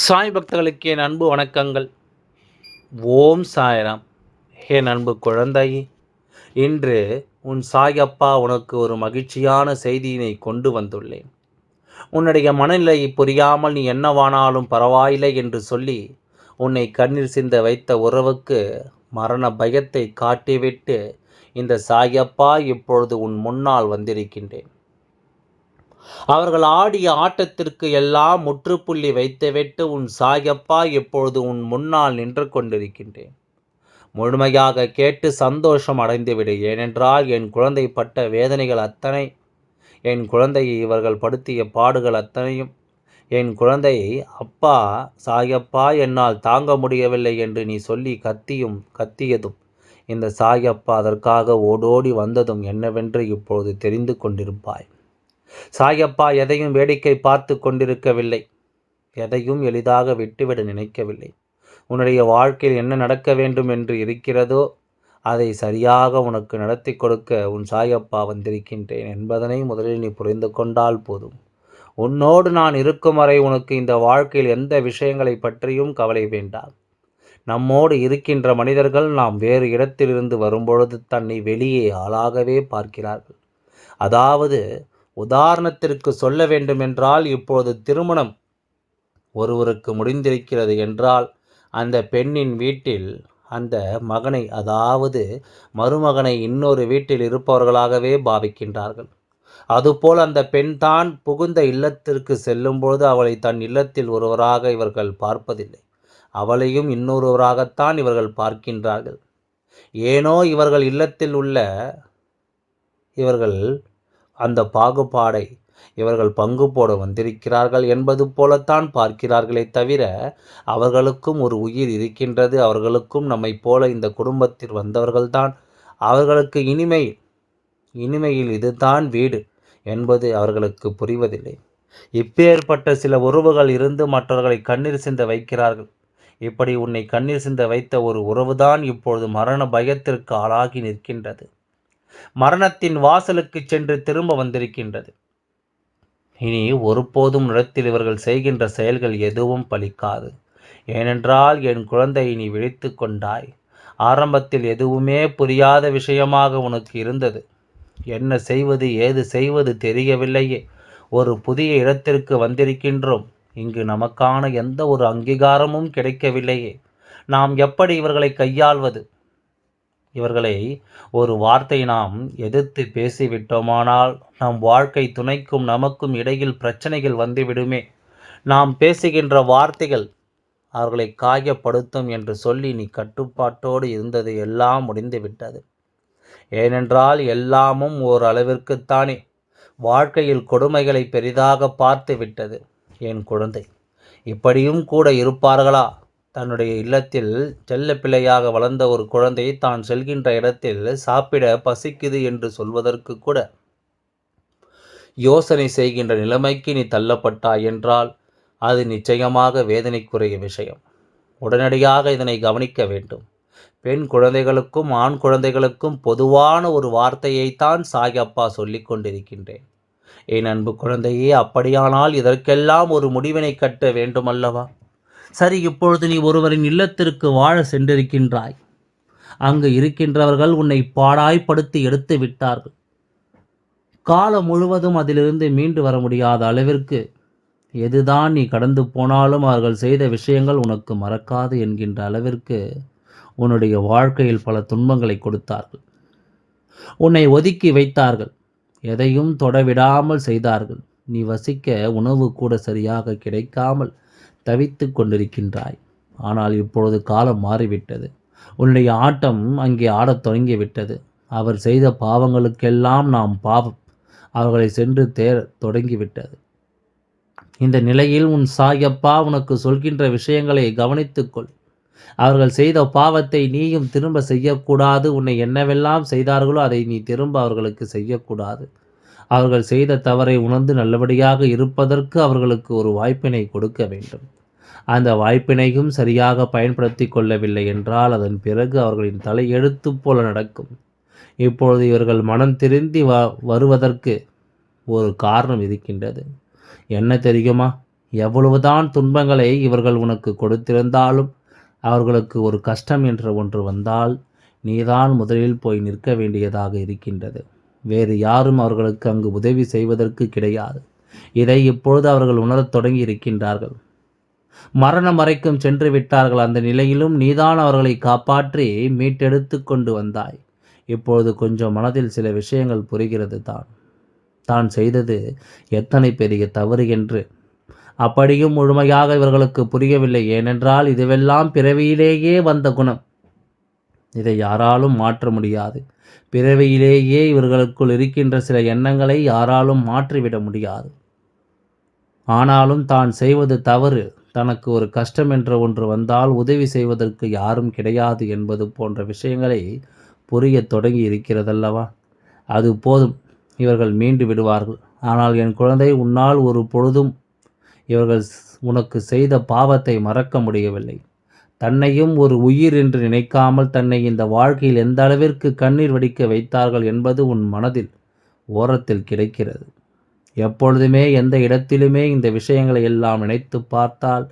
சாய் பக்தர்களுக்கு என் அன்பு வணக்கங்கள். ஓம் சாய்ராம். என் அன்பு குழந்தை இன்று உன் சாயப்பா உனக்கு ஒரு மகிழ்ச்சியான செய்தியினை கொண்டு வந்துள்ளேன். உன்னுடைய மனநிலையை புரியாமல் நீ என்னவானாலும் பரவாயில்லை என்று சொல்லி உன்னை கண்ணீர் சிந்த வைத்த உறவுக்கு மரண பயத்தை காட்டிவிட்டு இந்த சாயப்பா இப்பொழுது உன் முன்னால் வந்திருக்கின்றேன். அவர்கள் ஆடிய ஆட்டத்திற்கு எல்லாம் முற்றுப்புள்ளி வைத்துவிட்டு உன் சாயப்பா இப்பொழுது உன் முன்னால் நின்று கொண்டிருக்கின்றேன். முழுமையாக கேட்டு சந்தோஷம் அடைந்துவிடு ஏனென்றால் என் குழந்தை பட்ட வேதனைகள் அத்தனை என் குழந்தையை இவர்கள் படுத்திய பாடுகள் அத்தனையும் என் குழந்தையை அப்பா சாயப்பா என்னால் தாங்க முடியவில்லை என்று நீ சொல்லி கத்தியும் கத்தியதும் இந்த சாயப்பா அதற்காக ஓடோடி வந்ததும் என்னவென்று இப்பொழுது தெரிந்து கொண்டிருப்பாய். சாயப்பா எதையும் வேடிக்கை பார்த்து கொண்டிருக்கவில்லை. எதையும் எளிதாக விட்டுவிட நினைக்கவில்லை. உன்னுடைய வாழ்க்கையில் என்ன நடக்க வேண்டும் என்று இருக்கிறதோ அதை சரியாக உனக்கு நடத்தி கொடுக்க உன் சாயப்பா வந்திருக்கின்றேன் என்பதனை முதலில் நீ புரிந்து கொண்டால் போதும். உன்னோடு நான் இருக்கும் வரை உனக்கு இந்த வாழ்க்கையில் எந்த விஷயங்களை பற்றியும் கவலை வேண்டாம். நம்மோடு இருக்கின்ற மனிதர்கள் நாம் வேறு இடத்திலிருந்து வரும்பொழுது தன்னை வெளியே ஆளாகவே பார்க்கிறார்கள். அதாவது உதாரணத்திற்கு சொல்ல வேண்டுமென்றால் இப்போது திருமணம் ஒருவருக்கு முடிந்திருக்கிறது என்றால் அந்த பெண்ணின் வீட்டில் அந்த மகனை அதாவது மருமகனை இன்னொரு வீட்டில் இருப்பவர்களாகவே பாவிக்கின்றார்கள். அதுபோல் அந்த பெண் தான் புகுந்த இல்லத்திற்கு செல்லும்பொழுது அவளை தன் இல்லத்தில் ஒருவராக இவர்கள் பார்ப்பதில்லை. அவளையும் இன்னொருவராகத்தான் இவர்கள் பார்க்கின்றார்கள். ஏனோ இவர்கள் இல்லத்தில் உள்ள இவர்கள் அந்த பாகுபாடை இவர்கள் பங்கு போட வந்திருக்கிறார்கள் என்பது போலத்தான் பார்க்கிறார்களே தவிர அவர்களுக்கும் ஒரு உயிர் இருக்கின்றது. அவர்களுக்கும் நம்மை போல இந்த குடும்பத்தில் வந்தவர்கள்தான். அவர்களுக்கு இனிமை இனிமையில் இதுதான் வீடு என்பது அவர்களுக்கு புரிவதில்லை. இப்பேற்பட்ட சில உறவுகள் இருந்து மற்றவர்களை கண்ணீர் சிந்த வைக்கிறார்கள். இப்படி உன்னை கண்ணீர் சிந்த வைத்த ஒரு உறவுதான் இப்பொழுது மரண பயத்திற்கு ஆளாகி நிற்கின்றது. மரணத்தின் வாசலுக்கு சென்று திரும்ப வந்திருக்கின்றது. இனி ஒருபோதும் நிலத்தில் இவர்கள் செய்கின்ற செயல்கள் எதுவும் பலிக்காது. ஏனென்றால் என் குழந்தை நீ விழித்து கொண்டாய். ஆரம்பத்தில் எதுவுமே புரியாத விஷயமாக உனக்கு இருந்தது. என்ன செய்வது ஏது செய்வது தெரியவில்லையே. ஒரு புதிய இடத்திற்கு வந்திருக்கின்றோம். இங்கு நமக்கான எந்த ஒரு அங்கீகாரமும் கிடைக்கவில்லையே. நாம் எப்படி இவர்களை கையாள்வது? இவர்களை ஒரு வார்த்தை நாம் எதிர்த்து பேசிவிட்டோமானால் நம் வாழ்க்கை துணைக்கும் நமக்கும் இடையில் பிரச்சனைகள் வந்துவிடுமே. நாம் பேசுகின்ற வார்த்தைகள் அவர்களை காயப்படுத்தும் என்று சொல்லி நீ கட்டுப்பாட்டோடு இருந்தது எல்லாம் முடிந்துவிட்டது. ஏனென்றால் எல்லாமும் ஓரளவிற்குத்தானே. வாழ்க்கையில் கொடுமைகளை பெரிதாக பார்த்து விட்டது என் குழந்தை. இப்படியும் கூட இருப்பார்களா? தன்னுடைய இல்லத்தில் செல்ல பிள்ளையாக வளர்ந்த ஒரு குழந்தை தான் செல்கின்ற இடத்தில் சாப்பிட பசிக்குது என்று சொல்வதற்கு கூட யோசனை செய்கின்ற நிலைமைக்கு நீ தள்ளப்பட்டாய் என்றால் அது நிச்சயமாக வேதனைக்குரிய விஷயம். உடனடியாக இதனை கவனிக்க வேண்டும். பெண் குழந்தைகளுக்கும் ஆண் குழந்தைகளுக்கும் பொதுவான ஒரு வார்த்தையைத்தான் சாயப்பா சொல்லிக் கொண்டிருக்கின்றேன். என் அன்பு குழந்தையே அப்படியானால் இதற்கெல்லாம் ஒரு முடிவினை கட்ட வேண்டுமல்லவா? சரி இப்பொழுது நீ ஒருவரின் இல்லத்திற்கு வாழ சென்றிருக்கின்றாய். அங்கு இருக்கின்றவர்கள் உன்னை பாடாய்ப்படுத்தி எடுத்து விட்டார்கள். காலம் முழுவதும் அதிலிருந்து மீண்டு வர முடியாத அளவிற்கு எதுதான் நீ கடந்து போனாலும் அவர்கள் செய்த விஷயங்கள் உனக்கு மறக்காது என்கின்ற அளவிற்கு உன்னுடைய வாழ்க்கையில் பல துன்பங்களை கொடுத்தார்கள். உன்னை ஒதுக்கி வைத்தார்கள். எதையும் தொடவிடாமல் செய்தார்கள். நீ வசிக்க உணவு கூட சரியாக கிடைக்காமல் தவித்து கொண்டிருக்கின்றாய். ஆனால் இப்பொழுது காலம் மாறிவிட்டது. உன்னுடைய ஆட்டம் அங்கே ஆடத் தொடங்கிவிட்டது. அவர் செய்த பாவங்களுக்கெல்லாம் நாம் பாவம். அவர்களை சென்று தேர தொடங்கிவிட்டது. இந்த நிலையில் உன் சாயப்பா உனக்கு சொல்கின்ற விஷயங்களை கவனித்துக்கொள் அவர்கள் செய்த பாவத்தை நீயும் திரும்ப செய்யக்கூடாது. உன்னை என்னவெல்லாம் செய்தார்களோ அதை நீ திரும்ப அவர்களுக்கு செய்யக்கூடாது. அவர்கள் செய்த தவறை உணர்ந்து நல்லபடியாக இருப்பதற்கு அவர்களுக்கு ஒரு வாய்ப்பினை கொடுக்க வேண்டும். அந்த வாய்ப்பினையும் சரியாக பயன்படுத்தி கொள்ளவில்லை என்றால் அதன் பிறகு அவர்களின் தலை எழுத்து போல நடக்கும். இப்பொழுது இவர்கள் மனம் திருந்தி வ வருவதற்கு ஒரு காரணம் இருக்கின்றது. என்ன தெரியுமா? எவ்வளவுதான் துன்பங்களை இவர்கள் உனக்கு கொடுத்திருந்தாலும் அவர்களுக்கு ஒரு கஷ்டம் என்ற ஒன்று வந்தால் நீதான் முதலில் போய் நிற்க வேண்டியதாக இருக்கின்றது. வேறு யாரும் அவர்களுக்கு அங்கு உதவி செய்வதற்கு கிடையாது. இதை இப்பொழுது அவர்கள் உணரத் தொடங்கி இருக்கின்றார்கள் மரணம் வரைக்கும் சென்று விட்டார்கள். அந்த நிலையிலும் நீதான் அவர்களை காப்பாற்றி மீட்டெடுத்து கொண்டு வந்தாய். இப்பொழுது கொஞ்சம் மனதில் சில விஷயங்கள் புரிகிறது தான். தான் செய்தது எத்தனை பெரிய தவறு என்று. அப்படியும் முழுமையாக இவர்களுக்கு புரியவில்லை. ஏனென்றால் இதுவெல்லாம் பிறவியிலேயே வந்த குணம். இதை யாராலும் மாற்ற முடியாது. பிறவியிலேயே இவர்களுக்குள் இருக்கின்ற சில எண்ணங்களை யாராலும் மாற்றிவிட முடியாது. ஆனாலும் தான் செய்வது தவறு. தனக்கு ஒரு கஷ்டம் என்ற ஒன்று வந்தால் உதவி செய்வதற்கு யாரும் கிடையாது என்பது போன்ற விஷயங்களை புரிய தொடங்கி இருக்கிறதல்லவா அது போதும். இவர்கள் மீண்டு விடுவார்கள். ஆனால் என் குழந்தை உன்னால் ஒரு பொழுதும் இவர்கள் உனக்கு செய்த பாவத்தை மறக்க முடியவில்லை. தன்னையும் ஒரு உயிர் என்று நினைக்காமல் தன்னை இந்த வாழ்க்கையில் எந்த அளவிற்கு கண்ணீர் வடிக்க வைத்தார்கள் என்பது உன் மனதில் ஓரத்தில் கிடைக்கிறது. எப்பொழுதுமே எந்த இடத்திலுமே இந்த விஷயங்களை எல்லாம் நினைத்து பார்த்தால்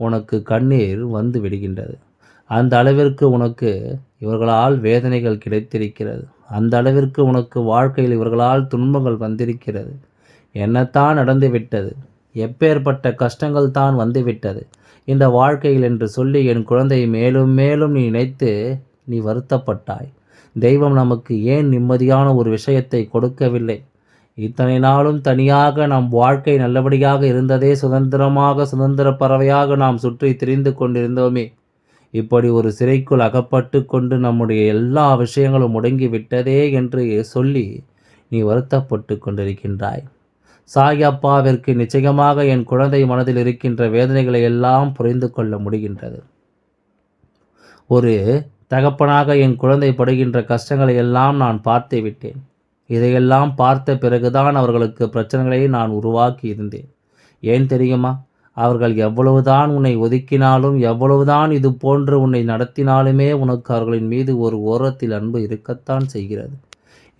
உனக்கு கண்ணீர் வந்து விடுகின்றது. அந்த அளவிற்கு உனக்கு இவர்களால் வேதனைகள் கிடைத்திருக்கிறது. அந்த அளவிற்கு உனக்கு வாழ்க்கையில் இவர்களால் துன்பங்கள் வந்திருக்கிறது. என்னத்தான் நடந்துவிட்டது. எப்பேற்பட்ட கஷ்டங்கள் தான் வந்துவிட்டது. இந்த வாழ்க்கையில் என்று சொல்லி என் குழந்தை மேலும் மேலும் நீ நினைத்து நீ வருத்தப்பட்டாய். தெய்வம் நமக்கு ஏன் நிம்மதியான ஒரு விஷயத்தை கொடுக்கவில்லை? இத்தனை நாளும் தனியாக நம் வாழ்க்கை நல்லபடியாக இருந்ததே சுதந்திரமாக சுதந்திர பறவையாக நாம் சுற்றி திரிந்து கொண்டிருந்தோமே. இப்படி ஒரு சிறைக்குள் அகப்பட்டு கொண்டு நம்முடைய எல்லா விஷயங்களும் முடங்கி விட்டதே என்று சொல்லி நீ வருத்தப்பட்டு கொண்டிருக்கின்றாய். சாயப்பாவிற்கு நிச்சயமாக என் குழந்தை மனதில் இருக்கின்ற வேதனைகளை எல்லாம் புரிந்து கொள்ள முடிகின்றது. ஒரு தகப்பனாக என் குழந்தை படுகின்ற கஷ்டங்களை எல்லாம் நான் பார்த்து விட்டேன். இதையெல்லாம் பார்த்த பிறகுதான் அவர்களுக்கு பிரச்சனைகளை நான் உருவாக்கி இருந்தேன். ஏன் தெரியுமா? அவர்கள் எவ்வளவுதான் உன்னை ஒதுக்கினாலும் எவ்வளவுதான் இது போன்று உன்னை நடத்தினாலுமே உனக்கு அவர்களின் மீது ஒரு ஓரத்தில் அன்பு இருக்கத்தான் செய்கிறது.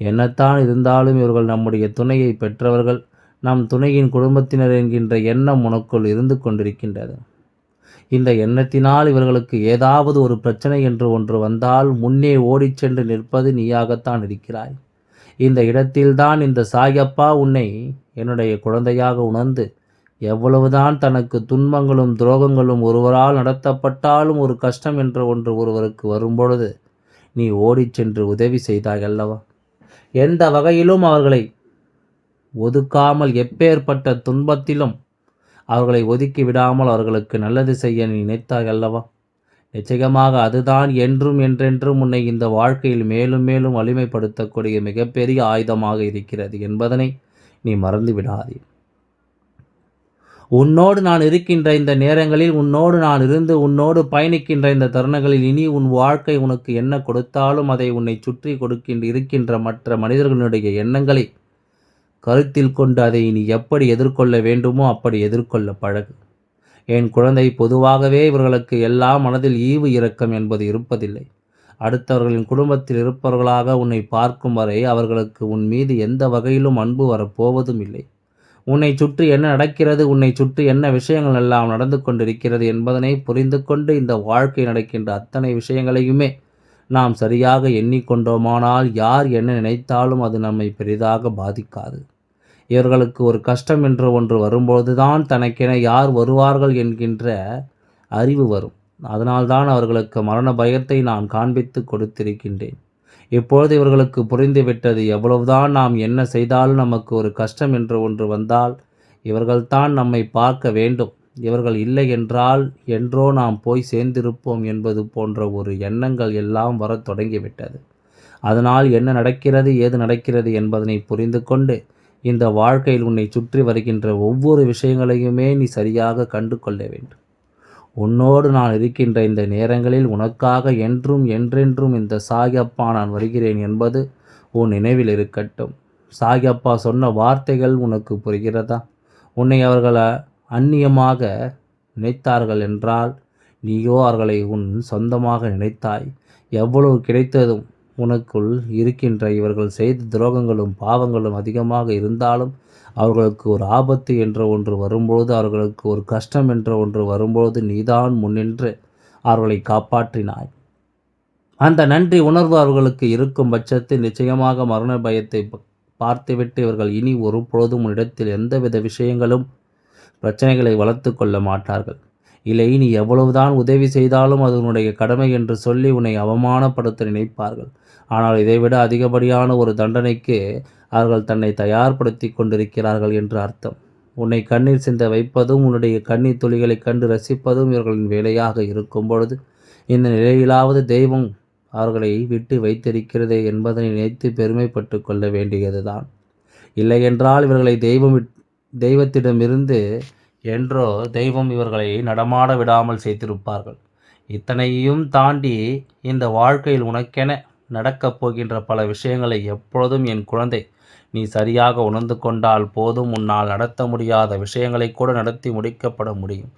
என்னத்தான் இருந்தாலும் இவர்கள் நம்முடைய துணையை பெற்றவர்கள் நம் துணையின் குடும்பத்தினர் என்கின்ற எண்ணம் உனக்குள் இருந்து கொண்டிருக்கின்றது. இந்த எண்ணத்தினால் இவர்களுக்கு ஏதாவது ஒரு பிரச்சனை என்று ஒன்று வந்தால் முன்னே ஓடிச் சென்று நிற்பது நீயாகத்தான் இருக்கிறாய். இந்த இடத்தில்தான் இந்த சாயப்பா உன்னை என்னுடைய குழந்தையாக உணர்ந்து எவ்வளவுதான் தனக்கு துன்பங்களும் துரோகங்களும் ஒருவரால் நடத்தப்பட்டாலும் ஒரு கஷ்டம் என்ற ஒன்று ஒருவருக்கு வரும்பொழுது நீ ஓடிச் சென்று உதவி செய்தாய் அல்லவா? எந்த வகையிலும் அவர்களை ஒதுக்காமல் எப்பேற்பட்ட துன்பத்திலும் அவர்களை ஒதுக்கி விடாமல் அவர்களுக்கு நல்லது செய்ய நீ நினைத்தாய் அல்லவா? நிச்சயமாக அதுதான் என்றும் என்றென்றும் உன்னை இந்த வாழ்க்கையில் மேலும் மேலும் வலிமைப்படுத்தக்கூடிய மிகப்பெரிய ஆயுதமாக இருக்கிறது என்பதனை நீ மறந்து விடாதே. உன்னோடு நான் இருக்கின்ற இந்த நேரங்களில் உன்னோடு நான் இருந்து உன்னோடு பயணிக்கின்ற இந்த தருணங்களில் இனி உன் வாழ்க்கை உனக்கு என்ன கொடுத்தாலும் அதை உன்னை சுற்றி கொடுக்கின்ற இருக்கின்ற மற்ற மனிதர்களுடைய எண்ணங்களை கருத்தில் கொண்டு அதை நீ எப்படி எதிர்கொள்ள வேண்டுமோ அப்படி எதிர்கொள்ள பழகு. என் குழந்தை பொதுவாகவே இவர்களுக்கு எல்லாம் மனதில் ஈவு இரக்கம் என்பது இருப்பதில்லை. அடுத்தவர்களின் குடும்பத்தில் இருப்பவர்களாக உன்னை பார்க்கும் வரை அவர்களுக்கு உன் மீது எந்த வகையிலும் அன்பு வரப்போவதும் இல்லை உன்னை சுற்றி என்ன நடக்கிறது உன்னை சுற்றி என்ன விஷயங்கள் எல்லாம் நடந்து கொண்டிருக்கிறது என்பதனை புரிந்து கொண்டு இந்த வாழ்க்கை நடக்கின்ற அத்தனை விஷயங்களையுமே நாம் சரியாக எண்ணிக்கொண்டோமானால் யார் என்ன நினைத்தாலும் அது நம்மை பெரிதாக பாதிக்காது. இவர்களுக்கு ஒரு கஷ்டம் என்று ஒன்று வரும்போதுதான் தனக்கென யார் வருவார்கள் என்கின்ற அறிவு வரும். அதனால்தான் அவர்களுக்கு மரண பயத்தை நான் காண்பித்து கொடுத்திருக்கின்றேன். இப்பொழுது இவர்களுக்கு புரிந்துவிட்டது எவ்வளவுதான் நாம் என்ன செய்தாலும் நமக்கு ஒரு கஷ்டம் என்று ஒன்று வந்தால் இவர்கள்தான் நம்மை பார்க்க வேண்டும். இவர்கள் இல்லை என்றால் என்றோ நாம் போய் சேர்ந்திருப்போம் என்பது போன்ற ஒரு எண்ணங்கள் எல்லாம் வரத் தொடங்கிவிட்டது. அதனால் என்ன நடக்கிறது ஏது நடக்கிறது என்பதனை புரிந்து கொண்டு இந்த வாழ்க்கையில் உன்னை சுற்றி வருகின்ற ஒவ்வொரு விஷயங்களையுமே நீ சரியாக கண்டு கொள்ள வேண்டும். உன்னோடு நான் இருக்கின்ற இந்த நேரங்களில் உனக்காக என்றும் என்றென்றும் இந்த சாயப்பா நான் வருகிறேன் என்பது உன் நினைவில் இருக்கட்டும். சாயப்பா சொன்ன வார்த்தைகள் உனக்கு புரிகிறதா? உன்னை அவர்களை அந்நியமாக நினைத்தார்கள் என்றால் நீயோ அவர்களை உன் சொந்தமாக நினைத்தாய். எவ்வளவு கிடைத்ததும் உனக்குள் இருக்கின்ற இவர்கள் செய்த துரோகங்களும் பாவங்களும் அதிகமாக இருந்தாலும் அவர்களுக்கு ஒரு ஆபத்து என்ற ஒன்று வரும்பொழுது அவர்களுக்கு ஒரு கஷ்டம் என்ற ஒன்று வரும்பொழுது நீதான் முன்னின்று அவர்களை காப்பாற்றினாய். அந்த நன்றி உணர்வு அவர்களுக்கு இருக்கும் பட்சத்தில் நிச்சயமாக மரண பயத்தை பார்த்துவிட்டு இவர்கள் இனி ஒரு பொழுதும் இடத்தில் எந்தவித விஷயங்களும் பிரச்சனைகளை வளர்த்து கொள்ள மாட்டார்கள். இல்லை நீ எவ்வளவுதான் உதவி செய்தாலும் அது உன்னுடைய கடமை என்று சொல்லி உன்னை அவமானப்படுத்த நினைப்பார்கள். ஆனால் இதைவிட அதிகப்படியான ஒரு தண்டனைக்கு அவர்கள் தன்னை தயார்படுத்தி கொண்டிருக்கிறார்கள் என்று அர்த்தம். உன்னை கண்ணீர் சிந்த வைப்பதும் உன்னுடைய கண்ணீர் துளிகளை கண்டு ரசிப்பதும் இவர்களின் வேலையாக இருக்கும் பொழுது இந்த நிலையிலாவது தெய்வம் அவர்களை விட்டு வைத்திருக்கிறதே என்பதனை நினைத்து பெருமைப்பட்டு கொள்ள வேண்டியதுதான். இல்லையென்றால் இவர்களை தெய்வம் தெய்வத்திடமிருந்து என்றோ தெய்வம் இவர்களை நடமாட விடாமல் செய்திருப்பார்கள். இத்தனையும் தாண்டி இந்த வாழ்க்கையில் உனக்கென நடக்கப் போகின்ற பல விஷயங்களை எப்பொழுதும் என் குழந்தை நீ சரியாக உணர்ந்து கொண்டால் போதும். உன்னால் நடத்த முடியாத விஷயங்களை கூட நடத்தி முடிக்கப்பட முடியும்.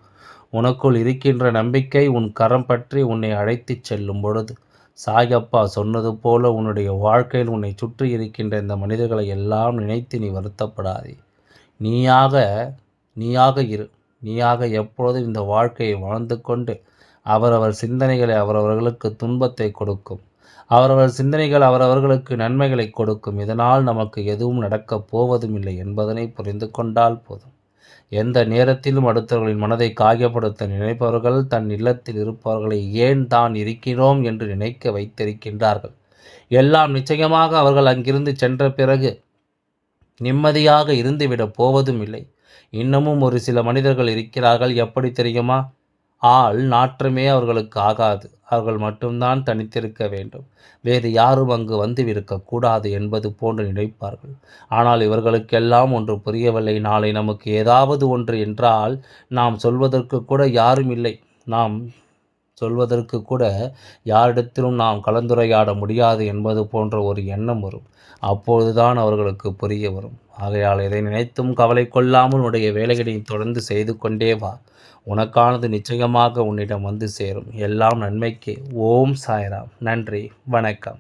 உனக்குள் இருக்கின்ற நம்பிக்கை உன் கரம் பற்றி உன்னை அழைத்துச் செல்லும் பொழுது சாயப்பா சொன்னது போல உன்னுடைய வாழ்க்கையில் உன்னை சுற்றி இருக்கின்ற இந்த மனிதர்களை எல்லாம் நினைத்து நீ வருத்தப்படாதே. நீயாக நீயாக இரு. நீயாக எப்பொழுதும் இந்த வாழ்க்கையை வாழ்ந்து கொண்டு அவரவர் சிந்தனைகளை அவரவர்களுக்கு துன்பத்தை கொடுக்கும். அவரவர் சிந்தனைகள் அவரவர்களுக்கு நன்மைகளை கொடுக்கும். இதனால் நமக்கு எதுவும் நடக்கப் போவதும் இல்லை என்பதனை புரிந்து கொண்டால் போதும். எந்த நேரத்திலும் அடுத்தவர்களின் மனதை காயப்படுத்த நினைப்பவர்கள் தன் இல்லத்தில் இருப்பவர்களை ஏன் தான் இருக்கிறோம் என்று நினைக்க வைத்திருக்கின்றார்கள். எல்லாம் நிச்சயமாக அவர்கள் அங்கிருந்து சென்ற பிறகு நிம்மதியாக இருந்துவிடப் போவதும் இல்லை இன்னமும் ஒரு சில மனிதர்கள் இருக்கிறார்கள். எப்படி தெரியுமா? ஆள் நாற்றமே அவர்களுக்கு ஆகாது. அவர்கள் மட்டும்தான் தனித்திருக்க வேண்டும். வேறு யாரும் அங்கு வந்து இருக்கக்கூடாது என்பது போன்று நினைப்பார்கள். ஆனால் இவர்களுக்கெல்லாம் ஒன்று புரியவில்லை. நாளை நமக்கு ஏதாவது ஒன்று என்றால் நாம் சொல்வதற்கு கூட யாரும் இல்லை. நாம் சொல்வதற்கு கூட யாரிடத்திலும் நாம் கலந்துரையாட முடியாது என்பது போன்ற ஒரு எண்ணம் வரும். அப்பொழுதுதான் அவர்களுக்கு புரிய வரும். ஆகையால் இதை நினைத்தும் கவலை கொள்ளாமல் உடைய வேலைகளை தொடர்ந்து செய்து கொண்டே வா. உனக்கானது நிச்சயமாக உன்னிடம் வந்து சேரும். எல்லாம் நன்மைக்கு. ஓம் சாய்ராம். நன்றி. வணக்கம்.